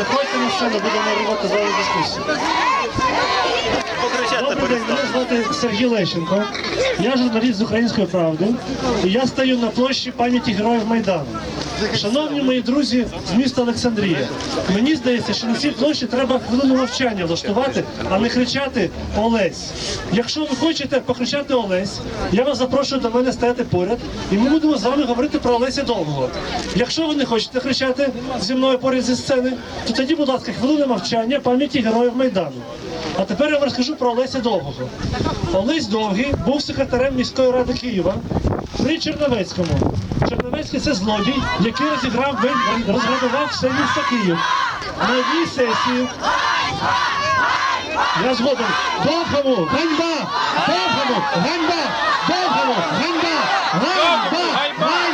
Заходьте на сцену, будемо робити з вами дискусію. Покричати Добрий мене звати Сергій Лещенко. Я журналіст з української правди. І я стою на площі пам'яті героїв Майдану. Шановні мої друзі з міста Олександрія, мені здається, що на цій площі треба хвилину мовчання влаштувати, а не кричати Олесь. Якщо ви хочете покричати Олесь, я вас запрошую до мене стояти поряд, і ми будемо з вами говорити про Олеся Довгого. Якщо ви не хочете кричати зі мною поряд зі сцени, то тоді, будь ласка, хвилина мовчання пам'яті героїв Майдану. А тепер я вам розкажу про Олеся Довгого. Олесь Довгий був секретарем міської ради Києва при Черновецькому. Черновецький це злодій, який розіграв розграбував все місто Київ. На одній сесії. Я згоден. Довгому! Ганьба! Довгому! Ганьба! Довгому! Ганьба! Ганьба! Ганьба!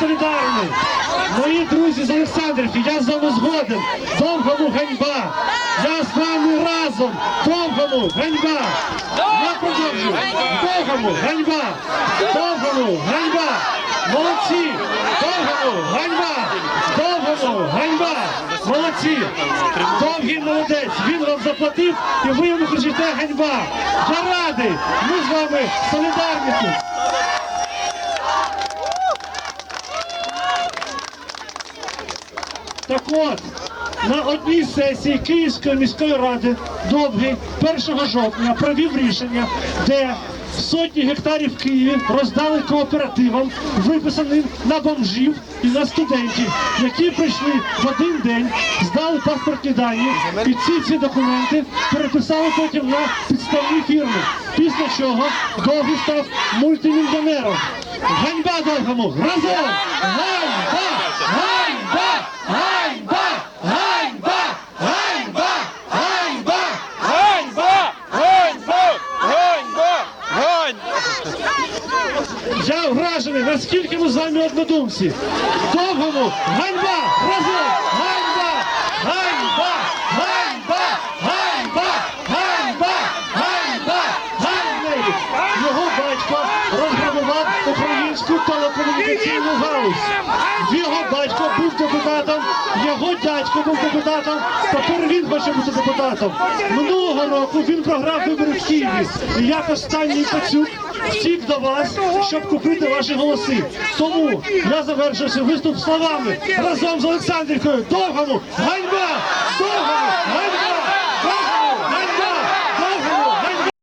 Солідарний! Мої друзі з Олександрівки, я з вами згоден! Довгому ганьба! Я з вами разом! Довгому ганьба! Я продовжую! Довгому ганьба! Довгому ганьба! Молодці! Довгому ганьба! Довгому ганьба! Молодці! Довгий молодець! Він вам заплатив і ви йому кричите ганьба! Я радий! Ми з вами солідарні тут! Так от, на одній сесії Київської міської ради Довгий 1 жовтня провів рішення, де сотні гектарів в Києві роздали кооперативам, виписаним на бомжів і на студентів, які прийшли в один день, здали паспортні дані, і ці ці документи переписали потім на підставні фірми. Після чого Довгий став мультимільйонером. Ганьба довгому! Разом! Ганьба! Ганьба! Ганьба! Ганьба! Ганьба! Ганьба! Ганьба! Ганьба! Ганьба! Я вражений, наскільки ми з вами однодумці. Довгому ганьба! Разом! Ганьба! Ганьба! Ганьба! Ганьба! Ганьба! Ганьба! Ганьба! Його батько розграбував українську телекомунікаційну галузь. Його батько був депутатом, його дядько був депутатом, тепер він хоче бути депутатом. Минулого року він програв вибори в Києві. І як останній пацюк втік до вас, щоб купити ваші голоси. Тому я завершую свій виступ словами разом з Олександрівкою. Довгому ганьба!